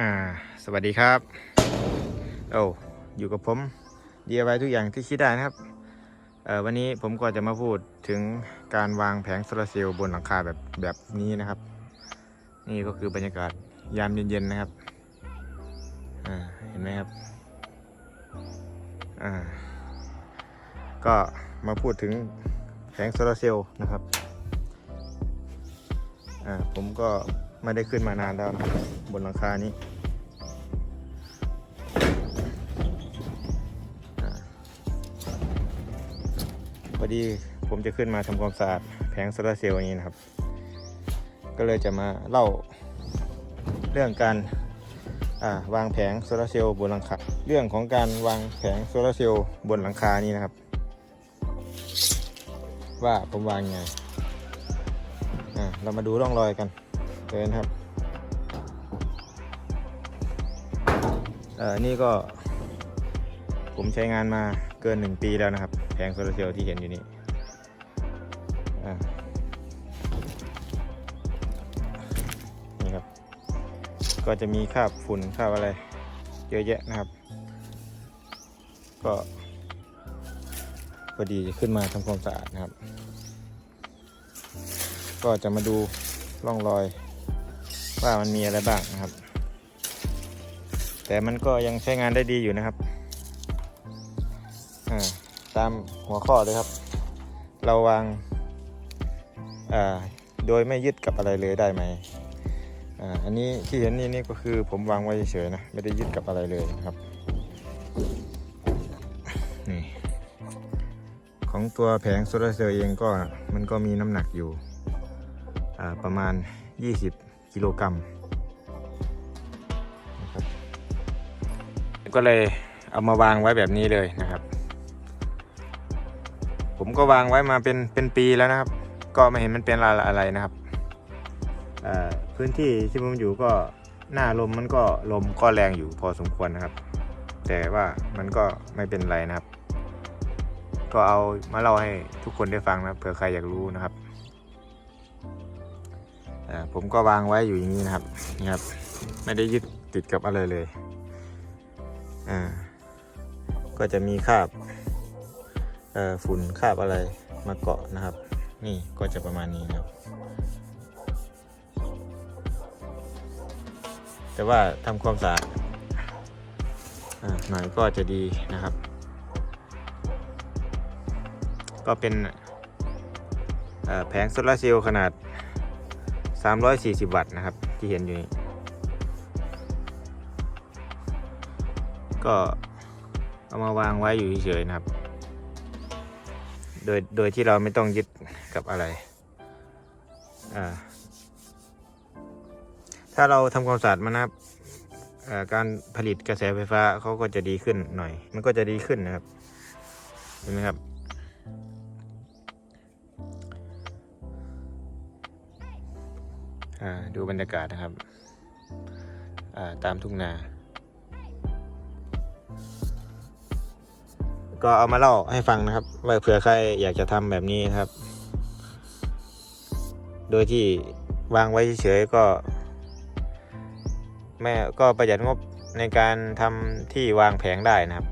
อ่า สวัสดีครับ โอ้ อยู่กับผม DIY ทุกอย่างที่คิดได้นะครับ เอ่อ วันนี้ผมก็จะมาพูดถึงการวางแผงโซลาร์เซลล์บนหลังคาแบบแบบนี้นะครับ นี่ก็คือบรรยากาศยามเย็นๆนะครับ อ่า เห็นไหมครับ อ่า ก็มาพูดถึงแผงโซลาร์เซลล์นะครับ อ่า ผมก็ ไม่ได้ขึ้นมานานแล้วนะบนหลังคานี้พอดีผมจะขึ้นมาทำความสะอาดแผงโซลาร์เซลล์นี้นะครับ ก็เลยจะมาเล่าเรื่องการาวางแผงโซลาร์เซลล์บนหลังคา เรื่องของการวางแผงโซลาร์เซลล์บนหลังคานี้นะครับ ว่าผมวางยังไงเรามาดูร่องรอยกัน เดินครับเอ่อนี่ก็ผมใช้งานมาเกิน1ปีแล้วนะครับ แผงโซลาร์เซลล์ที่เห็นอยู่นี่อ่านี่ครับ ก็จะมีคราบฝุ่นคราบอะไร เยอะแยะนะครับ ก็พอดีขึ้นมาทำความสะอาดนะครับ ก็จะมาดูร่องรอย ว่ามันมีอะไรบ้างนะครับ แต่มันก็ยังใช้งานได้ดีอยู่นะครับอ่าตามหัวข้อเลยครับ เราวางอ่าโดยไม่ยึดกับอะไรเลยได้ไหมอ่าอันนี้ที่เห็นนี่นี่ก็คือผมวางไว้เฉยๆนะไม่ได้ยึดกับอะไรเลยนะครับนี่ของตัวแผงโซลาเซลล์เองก็มันก็มีน้ำหนักอยู่อ่าประมาณ 20 กิโลกรัมนะครับก็เลยเอามาวางไว้แบบนี้เลยนะครับ ผมก็วางไว้มาเป็นเป็นปีแล้วนะครับ ก็ไม่เห็นมันเป็นอะไรอะไรนะครับพื้นที่ที่ผมอยู่ก็หน้าลมมันก็ลมก็แรงอยู่พอสมควรนะครับ แต่ว่ามันก็ไม่เป็นไรนะครับ ก็เอามาเล่าให้ทุกคนได้ฟังนะเผื่อใครอยากรู้นะครับ ผมก็วางไว้อยู่อย่างนี้นะครับนี่ครับ ไม่ได้ยึดติดกับอะไรเลย อ่า ก็จะมีคราบฝุ่นคราบอะไรมาเกาะนะครับ นี่ก็จะประมาณนี้นครับ แต่ว่าทำความสะอาดหน่อยก็จะดีนะครับ ก็เป็นแผงโซลาร์เซลล์ขนาด 340 วัตต์นะครับ ที่เห็นอยู่นี้ ก็เอามาวางไว้อยู่เฉยๆนะครับ โดย โดยที่เราไม่ต้องยึดกับอะไร อ่า ถ้าเราทำความสะอาดมันนะครับการผลิตกระแสไฟฟ้าเขาก็จะดีขึ้นหน่อย มันก็จะดีขึ้นนะครับ เห็นไหมครับ ดูบรรยากาศนะครับาตามทุ่งนา ก็เอามาเล่าให้ฟังนะครับ ว่าเผื่อใครอยากจะทำแบบนี้นครับ โดยที่วางไว้เฉยๆก็แม่ก็ประหยัดงบในการทำที่วางแผงได้นะครับ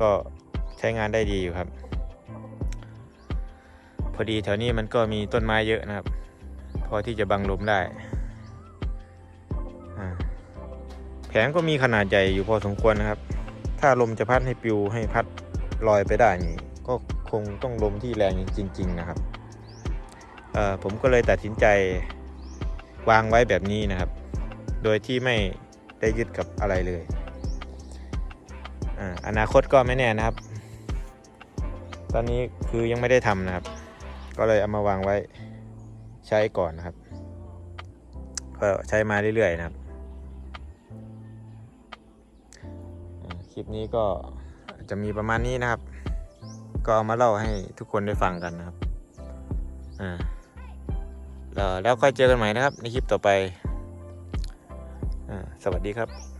ก็ใช้งานได้ดีอยู่ครับ อดีแถวนี้มันก็มีต้นไม้เยอะนะครับ พอที่จะบังลมได้แผงก็มีขนาดใหญ่อยู่พอสมควรนะครับ ถ้าลมจะพัดให้ปลิวให้พัดลอยไปได้นี่ก็คงต้องลมที่แรงจริง ๆ นะครับผมก็เลยตัดสินใจวางไว้แบบนี้นะครับ โดยที่ไม่ได้ยึดกับอะไรเลยออนาคตก็ไม่แน่นะครับ ตอนนี้คือยังไม่ได้ทำนะครับ ก็เลยเอามาวางไว้ใช้ก่อนนะครับ ก็ใช้มาเรื่อยๆนะครับ คลิปนี้ก็จะมีประมาณนี้นะครับ ก็เอามาเล่าให้ทุกคนได้ฟังกันนะครับ อ่าแล้วแล้วค่อยเจอกันใหม่นะครับ ในคลิปต่อไป อ่า สวัสดีครับ